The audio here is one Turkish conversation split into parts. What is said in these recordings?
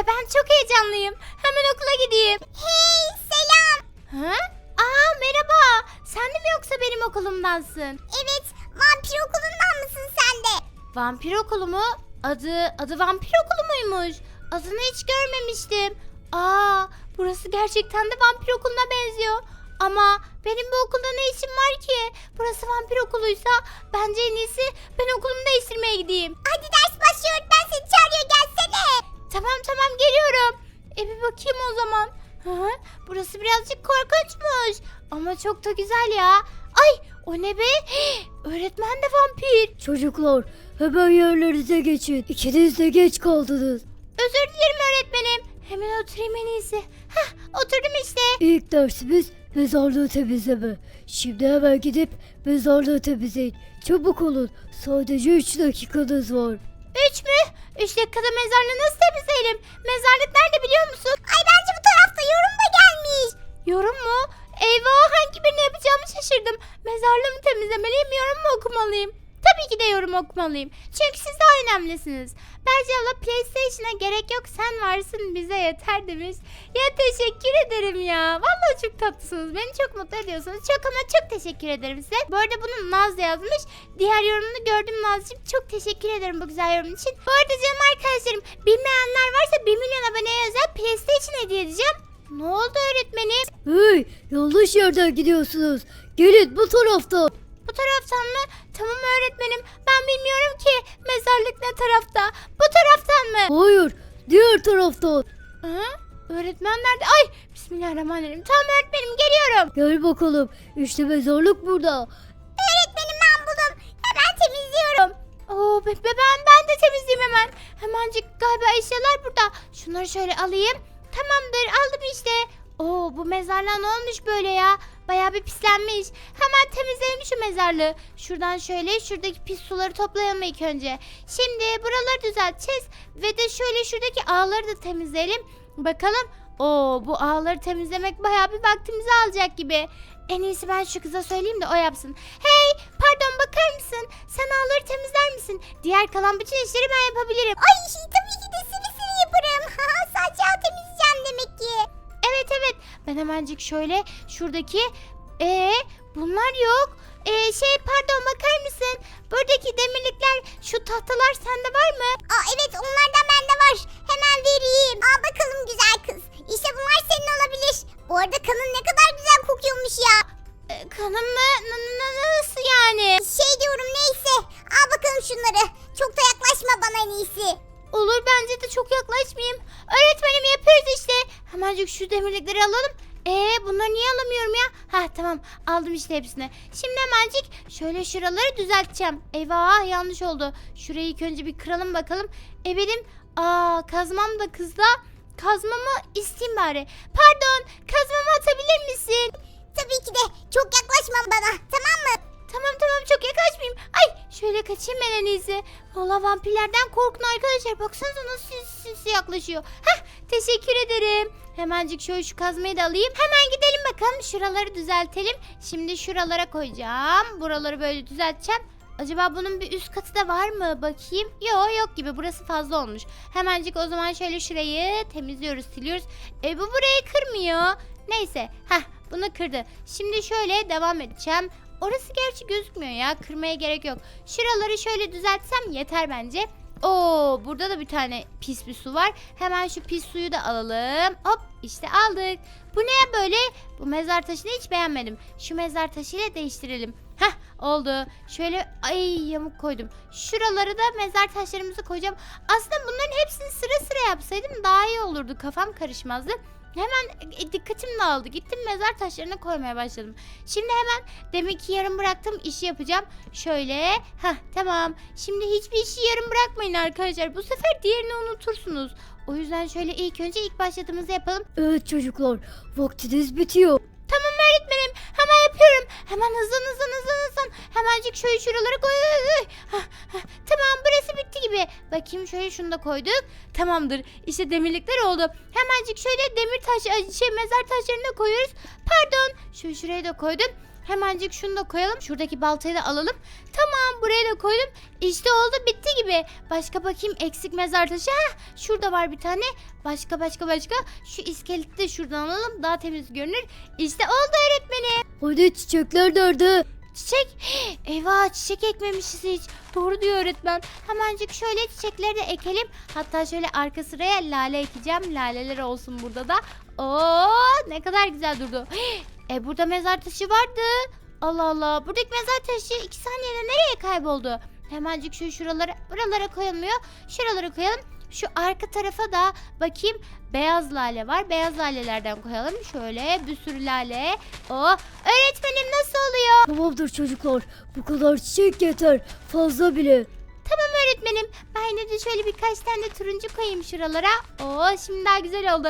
ve ben çok heyecanlıyım. Hemen okula gideyim. Hey selam. Ha? Aa merhaba. Sen de mi yoksa benim okulumdansın? Evet vampir okulundan mısın sen de? Vampir okulu mu? Adı adı vampir okulu muymuş? Adını hiç görmemiştim. Aa, burası gerçekten de vampir okuluna benziyor. Ama benim bu okulda ne işim var ki? Burası vampir okuluysa bence en iyisi ben okulumu değiştirmeye gideyim. Hadi ders başlıyor öğretmen seni çağırıyor gelsene. Tamam tamam geliyorum. E bir bakayım o zaman. Hı, burası birazcık korkunçmuş. Ama çok da güzel ya. Ay o ne be? Öğretmen de vampir. Çocuklar hemen yerlerinize geçin. İkiniz de geç kaldınız. Özür dilerim öğretmenim. Hemen oturayım en iyisi. Hah oturdum işte. İlk dersimiz mezarlığı temizleme. Şimdi hemen gidip mezarlığı temizleyin. Çabuk olun. Sadece 3 dakikanız var. Üç mü? Üç dakikada mezarlığı nasıl temizleyelim? Mezarlık nerede biliyor musun? Ay bence bu tarafta yorum da gelmiş. Yorum mu? Eyvah hangi birini yapacağımı şaşırdım. Mezarlığı mı temizlemeliyim yorum mu okumalıyım? Tabii ki de yorum okumalıyım. Çünkü siz daha önemlisiniz. Berce abla PlayStation'a gerek yok sen varsın bize yeter demiş. Ya teşekkür ederim ya. Vallahi çok tatlısınız. Beni çok mutlu ediyorsunuz. Çok ama çok teşekkür ederim size. Bu arada bunu Naz yazmış. Diğer yorumunu gördüm Nazcığım. Çok teşekkür ederim bu güzel yorum için. Bu arada canım arkadaşlarım bilmeyenler varsa 1 milyon aboneye özel PlayStation hediye edeceğim. Ne oldu öğretmenim? Hey yanlış yerden gidiyorsunuz. Gelin bu taraftan. Bu taraftan mı? Tamam öğretmenim. Ben bilmiyorum ki mezarlık ne tarafta. Bu taraftan mı? Hayır diğer taraftan. Hı? Öğretmen nerede? Ay bismillahirrahmanirrahim. Tamam öğretmenim geliyorum. Gel bakalım. İşte mezarlık burada. Öğretmenim ben buldum. Hemen temizliyorum. Oo be, be- ben, ben de temizleyeyim hemen. Hemencik galiba eşyalar burada. Şunları şöyle alayım. Tamamdır aldım işte. Oo bu mezarlığa ne olmuş böyle ya? Bayağı bir pislenmiş. Hemen temizleyelim şu mezarlığı. Şuradan şöyle şuradaki pis suları toplayalım ilk önce. Şimdi buraları düzelteceğiz. Ve de şöyle şuradaki ağları da temizleyelim. Bakalım. Oo bu ağları temizlemek bayağı bir vaktimizi alacak gibi. En iyisi ben şu kıza söyleyeyim de o yapsın. Hey pardon bakar mısın? Sen ağları temizler misin? Diğer kalan bütün işleri ben yapabilirim. Ay tabii ki de seni seni yaparım. Sadece ağ temizleyeceğim demek ki. Evet evet. Ben hemencik şöyle şuradaki ee bunlar yok. Ee, şey pardon bakar mısın? Buradaki demirlikler şu tahtalar sende var mı? Aa, evet onlardan bende var. Hemen vereyim. Al bakalım güzel kız. İşte bunlar senin olabilir. Bu arada kanın ne kadar güzel kokuyormuş ya. Ee, kanım mı? N- n- nasıl yani? Şey diyorum neyse. Al bakalım şunları. Çok da yaklaşma bana en iyisi. Olur bence de çok yaklaşmayayım. Öğretmenim yapıyoruz işte. Hemencik şu demirlikleri alalım. Ee bunları niye alamıyorum ya? Ha tamam aldım işte hepsini. Şimdi hemencik şöyle şuraları düzelteceğim. Eyvah yanlış oldu. Şurayı ilk önce bir kıralım bakalım. E benim aa kazmam da kızla. Kazmamı isteyeyim bari. Pardon kazmamı atabilir misin? Tabii ki de çok yaklaşma bana. Tamam mı? Tamam tamam çok yaklaşmayayım. Ay şöyle kaçayım ben en iyisi. Valla vampirlerden korkun arkadaşlar. Baksanıza nasıl sinsi yaklaşıyor. Heh teşekkür ederim. Hemencik şöyle şu kazmayı da alayım. Hemen gidelim bakalım şuraları düzeltelim. Şimdi şuralara koyacağım. Buraları böyle düzelteceğim. Acaba bunun bir üst katı da var mı? Bakayım. Yok yok gibi. Burası fazla olmuş. Hemencik o zaman şöyle şurayı temizliyoruz, siliyoruz. E bu burayı kırmıyor. Neyse. Heh bunu kırdı. Şimdi şöyle devam edeceğim. Orası gerçi gözükmüyor ya. Kırmaya gerek yok. Şuraları şöyle düzeltsem yeter bence. Oo, burada da bir tane pis bir su var. Hemen şu pis suyu da alalım. Hop işte aldık. Bu ne böyle? Bu mezar taşını hiç beğenmedim. Şu mezar taşıyla değiştirelim. Heh oldu. Şöyle ay yamuk koydum. Şuraları da mezar taşlarımızı koyacağım. Aslında bunların hepsini sıra sıra yapsaydım daha iyi olurdu. Kafam karışmazdı. Hemen e, dikkatim dağıldı. Gittim mezar taşlarına koymaya başladım. Şimdi hemen demek ki yarım bıraktığım işi yapacağım. Şöyle. Heh tamam. Şimdi hiçbir işi yarım bırakmayın arkadaşlar. Bu sefer diğerini unutursunuz. O yüzden şöyle ilk önce ilk başladığımızı yapalım. Evet çocuklar vaktiniz bitiyor. Tamam öğretmenim. Hemen yapıyorum. Hemen hızlan hızlan hızlan hızlan. Hemencik şöyle şuraları koy. Hah, hah. Tamam burası bitti gibi. Bakayım şöyle şunu da koyduk. Tamamdır. İşte demirlikler oldu. Hemencik şöyle demir taş şey mezar taşlarını da koyuyoruz. Pardon. Şöyle şuraya da koydum. Hemencik şunu da koyalım. Şuradaki baltayı da alalım. Tamam buraya da koydum. İşte oldu bitti gibi. Başka bakayım eksik mezar taşı. Heh, şurada var bir tane. Başka başka başka. Şu iskeleti de şuradan alalım. Daha temiz görünür. İşte oldu öğretmenim. Hadi çiçekler nerede? Çiçek. Eyvah çiçek ekmemişiz hiç. Doğru diyor öğretmen. Hemencik şöyle çiçekleri de ekelim. Hatta şöyle arka sıraya lale ekeceğim. Laleler olsun burada da. Oo ne kadar güzel durdu. E burada mezar taşı vardı. Allah Allah. Buradaki mezar taşı iki saniyede nereye kayboldu? Hemencik şu şuralara buralara koyulmuyor. Şuralara koyalım. Şu arka tarafa da bakayım beyaz lale var. Beyaz lalelerden koyalım. Şöyle bir sürü lale. Oh öğretmenim nasıl oluyor? Tamamdır çocuklar. Bu kadar çiçek yeter. Fazla bile. Tamam öğretmenim. Ben de şöyle birkaç tane de turuncu koyayım şuralara. Oo şimdi daha güzel oldu.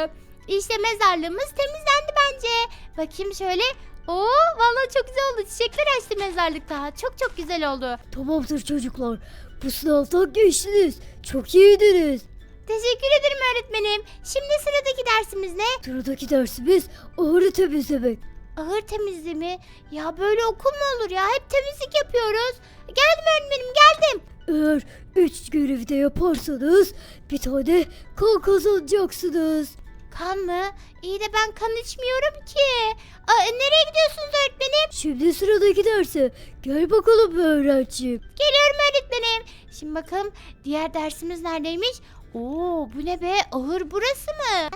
İşte mezarlığımız temizlendi bence. Bakayım şöyle. Oo vallahi çok güzel oldu. Çiçekler açtı mezarlıkta. Çok çok güzel oldu. Tamamdır çocuklar. Bu sınavdan geçtiniz. Çok iyiydiniz. Teşekkür ederim öğretmenim. Şimdi sıradaki dersimiz ne? Sıradaki dersimiz ahırı temizlemek. Ahır temizliği mi? Ya böyle okul mu olur ya? Hep temizlik yapıyoruz. Geldim öğretmenim geldim. Eğer üç görevi de yaparsanız bir tane kan kazanacaksınız. Kan mı? İyi de ben kan içmiyorum ki. Aa, nereye gidiyorsunuz öğretmenim? Şimdi sıradaki derse gel bakalım öğrencim. Geliyorum öğretmenim. Şimdi bakalım diğer dersimiz neredeymiş? Oo bu ne be? Ahır burası mı?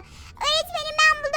Öğretmenim ben buldum.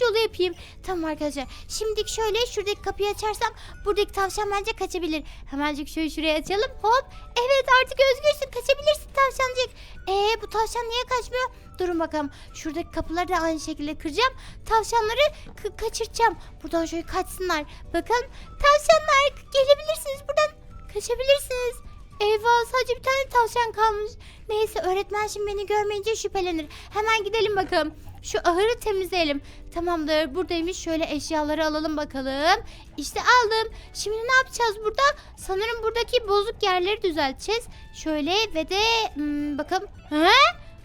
Yolu yapayım. Tamam arkadaşlar. Şimdi şöyle şuradaki kapıyı açarsam buradaki tavşan bence kaçabilir. Hemencik şöyle şuraya açalım. Hop. Evet artık özgürsün kaçabilirsin tavşancık. Ee bu tavşan niye kaçmıyor? Durun bakalım. Şuradaki kapıları da aynı şekilde kıracağım. Tavşanları ka- kaçıracağım. Buradan şöyle kaçsınlar. Bakın tavşanlar gelebilirsiniz buradan. Kaçabilirsiniz. Eyvah sadece bir tane tavşan kalmış. Neyse öğretmen şimdi beni görmeyince şüphelenir. Hemen gidelim bakalım. Şu ahırı temizleyelim. Tamamdır buradaymış. Şöyle eşyaları alalım bakalım. İşte aldım. Şimdi ne yapacağız burada? Sanırım buradaki bozuk yerleri düzelteceğiz. Şöyle ve de hmm, bakalım. He?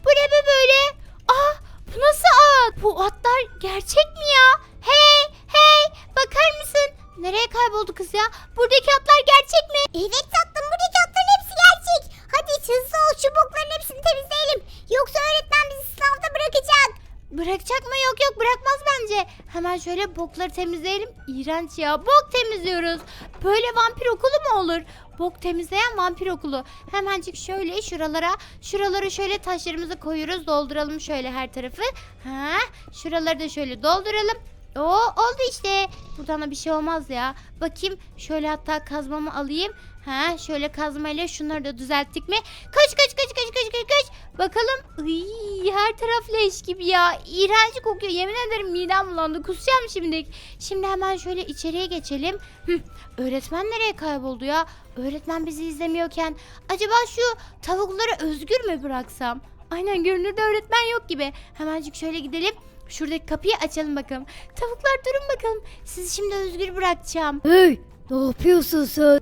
Bu ne be böyle? Aa bu nasıl at? Bu atlar gerçek mi ya? Hey hey bakar mısın? Nereye kayboldu kız ya? Buradaki atlar gerçek mi? Evet tatlım buradaki atların hepsi gerçek. Hadi hızlı ol şu bokların hepsini temizleyelim. Yoksa öğretmen bizi sınavda bırakacak. Bırakacak mı? Yok yok bırakmaz bence. Hemen şöyle bokları temizleyelim. İğrenç ya. Bok temizliyoruz. Böyle vampir okulu mu olur? Bok temizleyen vampir okulu. Hemencik şöyle şuralara, şuralara şöyle taşlarımızı koyuyoruz. Dolduralım şöyle her tarafı. Ha, şuraları da şöyle dolduralım. Oo oldu işte. Buradan da bir şey olmaz ya. Bakayım şöyle hatta kazmamı alayım. Ha şöyle kazmayla şunları da düzelttik mi? Kaç kaç kaç kaç kaç kaç kaç. Bakalım. Iy, her taraf leş gibi ya. İğrenç kokuyor. Yemin ederim midem bulandı. Kusacağım şimdi. Şimdi hemen şöyle içeriye geçelim. Hı, öğretmen nereye kayboldu ya? Öğretmen bizi izlemiyorken acaba şu tavukları özgür mü bıraksam? Aynen görünürde öğretmen yok gibi. Hemencik şöyle gidelim. Şuradaki kapıyı açalım bakalım. Tavuklar durun bakalım. Sizi şimdi özgür bırakacağım. Hey ne yapıyorsun sen?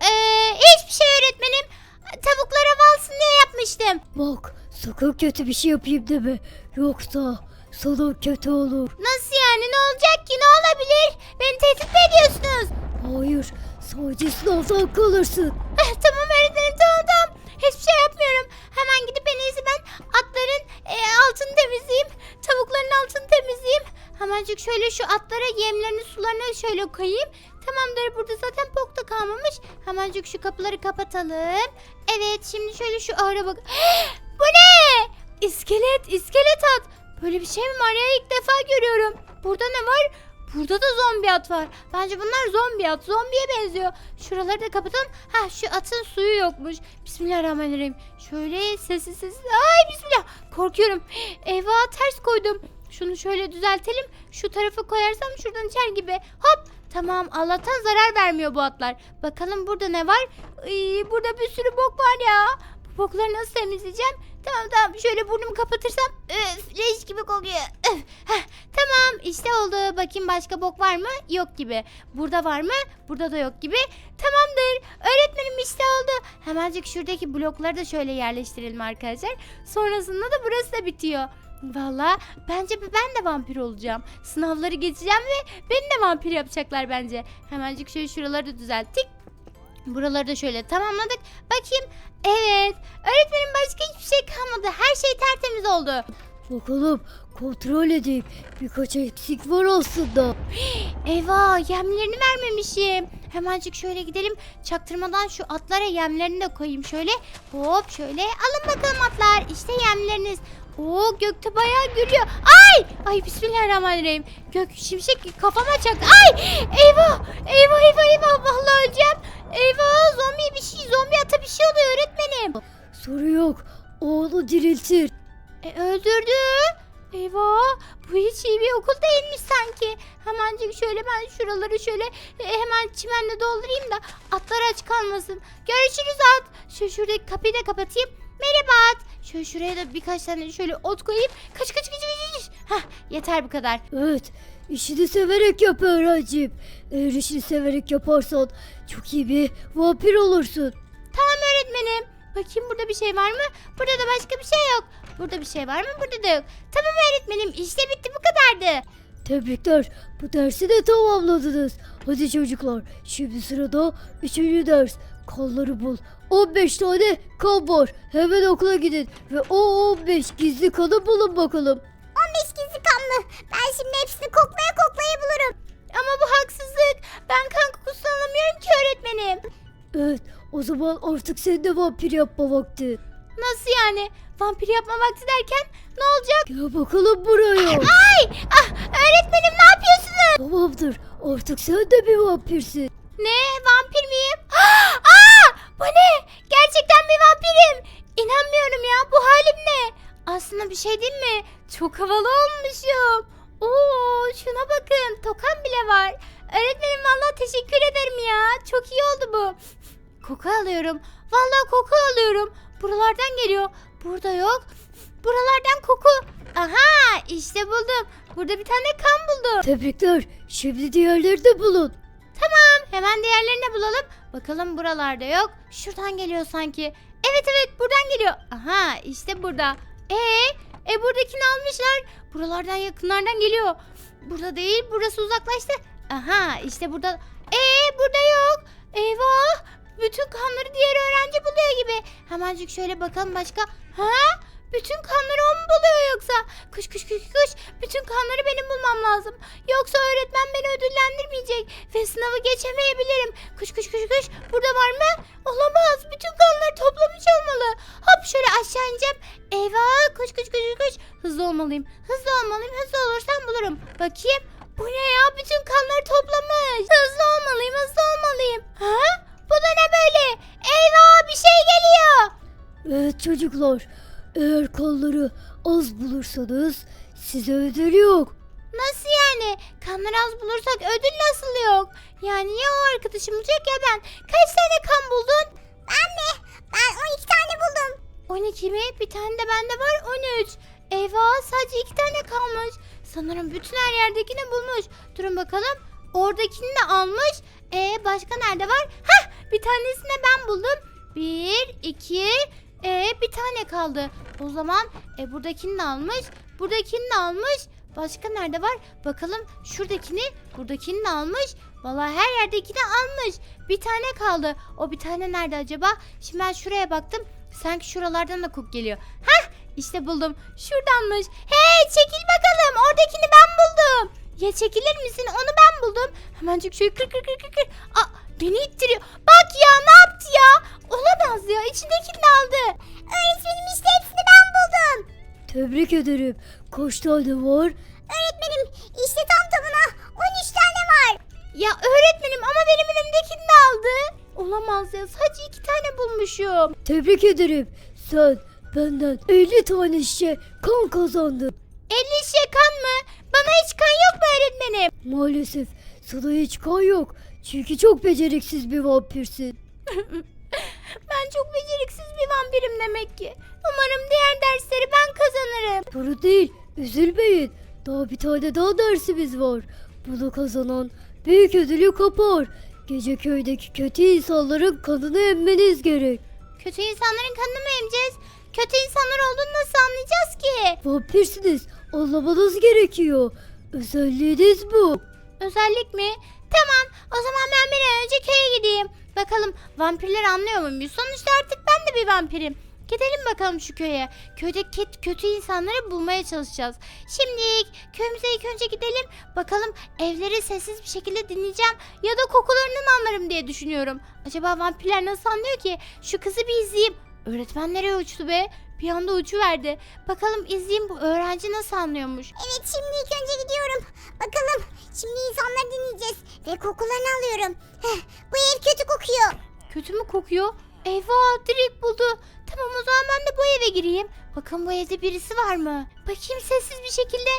Ee, hiçbir şey öğretmenim. Tavuklar hava alsın diye yapmıştım. Bak sakın kötü bir şey yapayım deme. Yoksa sana kötü olur. Nasıl yani ne olacak ki ne olabilir? Beni tehdit mi ediyorsunuz? Hayır sadece sınavdan kalırsın. Eh, tamam öğretmenim tamam tamam. Hiçbir şey yapmıyorum. Hemen gidip en iyisi ben atların e, altını temizleyeyim. Tavukların altını temizleyeyim. Hemencik şöyle şu atlara yemlerini sularını şöyle koyayım. Tamamdır burada zaten pok da kalmamış. Hemencik şu kapıları kapatalım. Evet şimdi şöyle şu ağra bak. Bu ne? İskelet iskelet at. Böyle bir şey mi var ya ilk defa görüyorum. Burada ne var? Burada da zombi at var. Bence bunlar zombi at. Zombiye benziyor. Şuraları da kapatalım. Ha şu atın suyu yokmuş. Bismillahirrahmanirrahim. Şöyle sessiz sessiz. Ay bismillah. Korkuyorum. Eyvah ters koydum. Şunu şöyle düzeltelim. Şu tarafa koyarsam şuradan içer gibi. Hop. Tamam Allah'tan zarar vermiyor bu atlar. Bakalım burada ne var? Iy, burada bir sürü bok var ya. Bu bokları nasıl temizleyeceğim? Tamam tamam şöyle burnumu kapatırsam öf leş gibi kokuyor. Öf. Tamam işte oldu. Bakayım başka bok var mı? Yok gibi. Burada var mı? Burada da yok gibi. Tamamdır. Öğretmenim işte oldu. Hemencik şuradaki blokları da şöyle yerleştirelim arkadaşlar. Sonrasında da burası da bitiyor. Valla bence ben de vampir olacağım. Sınavları geçeceğim ve beni de vampir yapacaklar bence. Hemencik şöyle şuraları da düzelttik. Buraları da şöyle tamamladık. Bakayım. Evet. Öğretmenim başka hiçbir şey kalmadı. Her şey tertemiz oldu. Bakalım kontrol edeyim. Birkaç eksik var aslında. Eyvah yemlerini vermemişim. Hemencik şöyle gidelim. Çaktırmadan şu atlara yemlerini de koyayım şöyle. Hop şöyle alın bakalım atlar. İşte yemleriniz. Oo gökte bayağı gülüyor. Ay! Ay bismillahirrahmanirrahim. Gök şimşek kafama çaktı. Ay! Eyvah! Eyvah eyvah eyvah. Vallahi öleceğim. Eyvah zombi bir şey zombi ata bir şey oluyor öğretmenim. Soru yok. Oğlu diriltir. E, öldürdü. Eyvah bu hiç iyi bir okul değilmiş sanki. Hemencik şöyle ben şuraları şöyle e, hemen çimenle doldurayım da atlar aç kalmasın. Görüşürüz at. Şu şuradaki kapıyı da kapatayım. Merhaba at. Şöyle şuraya da birkaç tane şöyle ot koyayım. Kaç kaç kaç kaç kaç. Hah yeter bu kadar. Evet. İşini severek yap öğrencim. Eğer işini severek yaparsan çok iyi bir vampir olursun. Tamam öğretmenim. Bakayım burada bir şey var mı? Burada da başka bir şey yok. Burada bir şey var mı? Burada da yok. Tamam öğretmenim işte bitti bu kadardı. Tebrikler. Bu dersi de tamamladınız. Hadi çocuklar. Şimdi sırada üçüncü ders. Kanları bul. 15 tane kan var. Hemen okula gidin. Ve o 15 gizli kanı bulun bakalım. 15 gizli kan mı? Ben şimdi hepsini koklaya koklaya bulurum. Ama bu haksızlık. Ben kan kokusunu alamıyorum ki öğretmenim. Evet. O zaman artık sen de vampir yapma vakti. Nasıl yani? Vampir yapma vakti derken ne olacak? Gel bakalım buraya. Ay! Ah! Öğretmenim ne yapıyorsunuz? Tamamdır. Artık sen de bir vampirsin. Ne? Vampir miyim? Aa! Bu ne? Gerçekten bir vampirim. İnanmıyorum ya. Bu halim ne? Aslında bir şey değil mi? Çok havalı olmuşum. Oo, şuna bakın. Tokam bile var. Öğretmenim vallahi teşekkür ederim ya. Çok iyi oldu bu. Koku alıyorum. Vallahi koku alıyorum. Buralardan geliyor. Burada yok. Buralardan koku. Aha işte buldum. Burada bir tane kan buldum. Tebrikler. Şimdi diğerleri de bulun. Tamam hemen diğerlerini bulalım. Bakalım buralarda yok. Şuradan geliyor sanki. Evet evet buradan geliyor. Aha işte burada. Ee, e buradakini almışlar. Buralardan yakınlardan geliyor. Burada değil burası uzaklaştı. Aha işte burada. Ee burada yok. Eyvah. Bütün kanları diğer öğrenci buluyor gibi. Hemencik şöyle bakalım başka. Ha? Bütün kanları o mu buluyor yoksa? Kış kış kış kış. Bütün kanları benim bulmam lazım. Yoksa öğretmen beni ödüllendirmeyecek. Ve sınavı geçemeyebilirim. Kış kış kış kış. Burada var mı? Olamaz. Bütün kanları toplamış olmalı. Hop şöyle aşağı ineceğim. Eyvah. Kış kış kış kış. Hızlı olmalıyım. Hızlı olmalıyım. Hızlı olursam bulurum. Bakayım. Bu ne ya? Bütün kanları toplamış. Hızlı olmalıyım. Hızlı olmalıyım. Ha? Bu da ne böyle? Eyvah bir şey geliyor. Evet çocuklar. Eğer kanları az bulursanız size ödül yok. Nasıl yani? Kanları az bulursak ödül nasıl yok? Yani ya o arkadaşım bulacak ya ben. Kaç tane kan buldun? Ben mi? Ben 12 tane buldum. 12 mi? Bir tane de bende var 13. Eyvah sadece 2 tane kalmış. Sanırım bütün her yerdekini bulmuş. Durun bakalım. Oradakini de almış. E başka nerede var? Hah bir tanesini ben buldum. 1, 2, e bir tane kaldı. O zaman e buradakini de almış. Buradakini de almış. Başka nerede var? Bakalım şuradakini, buradakini de almış. Vallahi her yerdekini almış. Bir tane kaldı. O bir tane nerede acaba? Şimdi ben şuraya baktım. Sanki şuralardan da kok geliyor. Hah işte buldum. Şuradanmış. Hey çekil bakalım. Oradakini ben buldum. Ya çekilir misin? Onu ben buldum. Hemencik şöyle kır kır kır kır kır. Aa, beni ittiriyor. Bak ya ne yaptı ya? Olamaz ya. İçindekini de aldı. Öğretmenim işte hepsini ben buldum. Tebrik ederim. Kaç tane var? Öğretmenim işte tam tamına 13 Ya öğretmenim ama benim önümdekini de aldı. Olamaz ya sadece iki tane bulmuşum. Tebrik ederim. Sen benden 50 tane şişe kan kazandın. 50 şişe kan mı? Bana hiç kan yok mu öğretmenim? Maalesef sana hiç kan yok. Çünkü çok beceriksiz bir vampirsin. Ben çok beceriksiz bir vampirim demek ki. Umarım diğer dersleri ben kazanırım. Sorun değil. Üzülmeyin. Daha bir tane daha dersimiz var. Bunu kazanan büyük ödülü kapar. Gece köydeki kötü insanların kanını emmeniz gerek. Kötü insanların kanını mı emeceğiz? Kötü insanlar olduğunu nasıl anlayacağız ki? Vampirsiniz. Anlamanız gerekiyor. Özelliğiniz bu. Özellik mi? Tamam o zaman ben bir an önce köye gideyim. Bakalım vampirler anlıyor muyum? Sonuçta artık ben de bir vampirim. Gidelim bakalım şu köye. Köyde kötü insanları bulmaya çalışacağız. Şimdi köyümüze ilk önce gidelim. Bakalım evleri sessiz bir şekilde dinleyeceğim. Ya da kokularından anlarım diye düşünüyorum. Acaba vampirler nasıl anlıyor ki? Şu kızı bir izleyeyim. Öğretmen nereye uçtu be? Bir anda uçuverdi. Bakalım izleyeyim bu öğrenci nasıl anlıyormuş. Evet şimdi ilk önce gidiyorum. Bakalım şimdi insanları dinleyeceğiz ve kokularını alıyorum. Heh, bu ev kötü kokuyor. Kötü mü kokuyor? Eyvah direkt buldu. Tamam o zaman ben de bu eve gireyim. Bakın bu evde birisi var mı? Bakayım sessiz bir şekilde.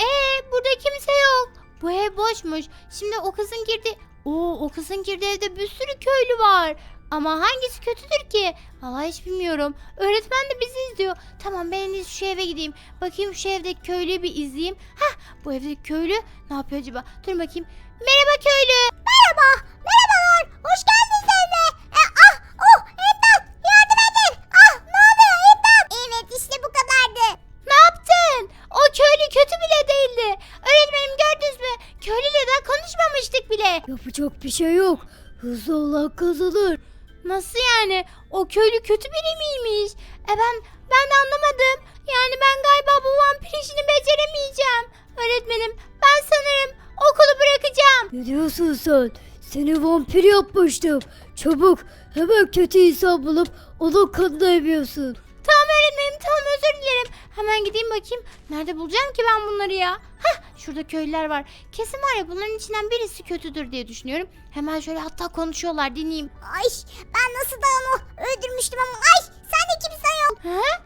Ee burada kimse yok. Bu ev boşmuş. Şimdi o kızın girdi. Oo o kızın girdiği evde bir sürü köylü var. Ama hangisi kötüdür ki? Vallahi hiç bilmiyorum. Öğretmen de bizi izliyor. Tamam ben en iyisi şu eve gideyim. Bakayım şu evdeki köylüyü bir izleyeyim. Hah bu evdeki köylü ne yapıyor acaba? Dur bakayım. Merhaba köylü. Merhaba, merhabalar. Hoş geldiniz evime. E, ah, oh, imdat, yardım edin. Ah, ne oluyor imdat? Evet işte bu kadardı. Ne yaptın? O köylü kötü bile değildi. Öğretmenim gördünüz mü? Köylüyle daha konuşmamıştık bile. Yapacak bir şey yok. Hızlı olan kazanır. Nasıl yani? O köylü kötü biri miymiş? E ben ben de anlamadım. Yani ben galiba bu vampir işini beceremeyeceğim. Öğretmenim ben sanırım okulu bırakacağım. Ne diyorsun sen? Seni vampir yapmıştım. Çabuk hemen kötü insan bulup onun kanını emiyorsun. Tamam öğretmenim tamam özür dilerim. Hemen gideyim bakayım. Nerede bulacağım ki ben bunları ya? Hah şurada köylüler var. Kesin var ya bunların içinden birisi kötüdür diye düşünüyorum. Hemen şöyle hatta konuşuyorlar dinleyeyim. Ay, ben nasıl da onu öldürmüştüm ama ay, sen de kimsen yok. Ha?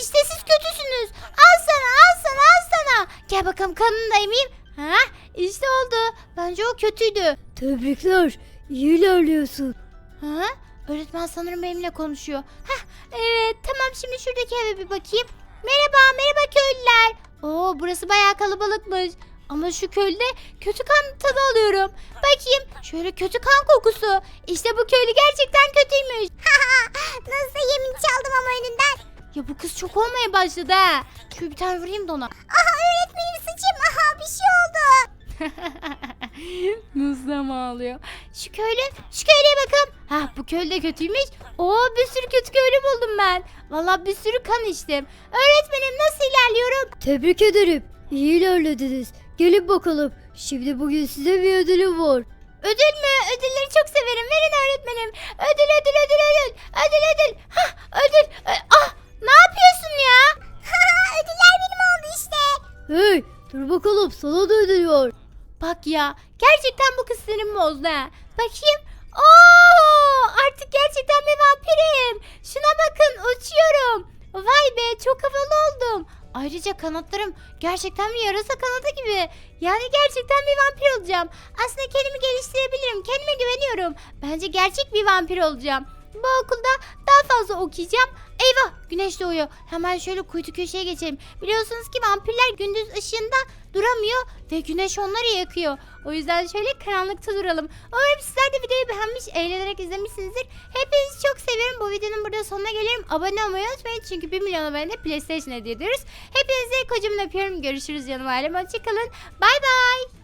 İşte siz kötüsünüz. Al sana al sana al sana. Gel bakalım kanını da emeyim. Ha? İşte oldu. Bence o kötüydü. Tebrikler. İyi ilerliyorsun. Ha? Öğretmen sanırım benimle konuşuyor. Hah evet tamam şimdi şuradaki eve bir bakayım. Merhaba merhaba köylüler. Oo burası bayağı kalabalıkmış. Ama şu köyde kötü kan tadı alıyorum. Bakayım şöyle kötü kan kokusu. İşte bu köylü gerçekten kötüymüş. nasıl yemin çaldım ama önünden. Ya bu kız çok olmaya başladı ha. Şöyle bir tane vurayım da ona. Aha öğretmenim sıçayım. Aha bir şey oldu. Nasıl ama ağlıyor. Şu köylü, şu köylüye bakın. Ha bu köylü de kötüymüş. Oo bir sürü kötü köylü buldum ben. Vallahi bir sürü kan içtim. Öğretmenim nasıl ilerliyorum? Tebrik ederim. İyi ilerlediniz. Gelin bakalım. Şimdi bugün size bir ödülüm var. Ödül mü? Ödülleri çok severim. Verin öğretmenim. Ödül ödül ödül ödül. Ödül ödül. Hah ödül. Ah ne yapıyorsun ya? Ödüller benim oldu işte. Hey dur bakalım sana da ödül var. Bak ya gerçekten bu kız sinirimi bozdu ha. Bakayım. Oo artık gerçekten bir vampirim. Şuna bakın uçuyorum. Vay be çok havalı oldum. Ayrıca kanatlarım gerçekten bir yarasa kanadı gibi. Yani gerçekten bir vampir olacağım. Aslında kendimi geliştirebilirim. Kendime güveniyorum. Bence gerçek bir vampir olacağım. Bu okulda daha fazla okuyacağım. Eyvah güneş doğuyor. Hemen şöyle kuytu köşeye geçelim. Biliyorsunuz ki vampirler gündüz ışığında duramıyor ve güneş onları yakıyor. O yüzden şöyle karanlıkta duralım. Umarım sizler de videoyu beğenmiş, eğlenerek izlemişsinizdir. Hepinizi çok seviyorum. Bu videonun burada sonuna gelirim. Abone olmayı unutmayın çünkü 1 milyon abone PlayStation hediye ediyoruz. Hepinizi kocaman öpüyorum. Görüşürüz canım ailem. Hoşçakalın. Bay bay.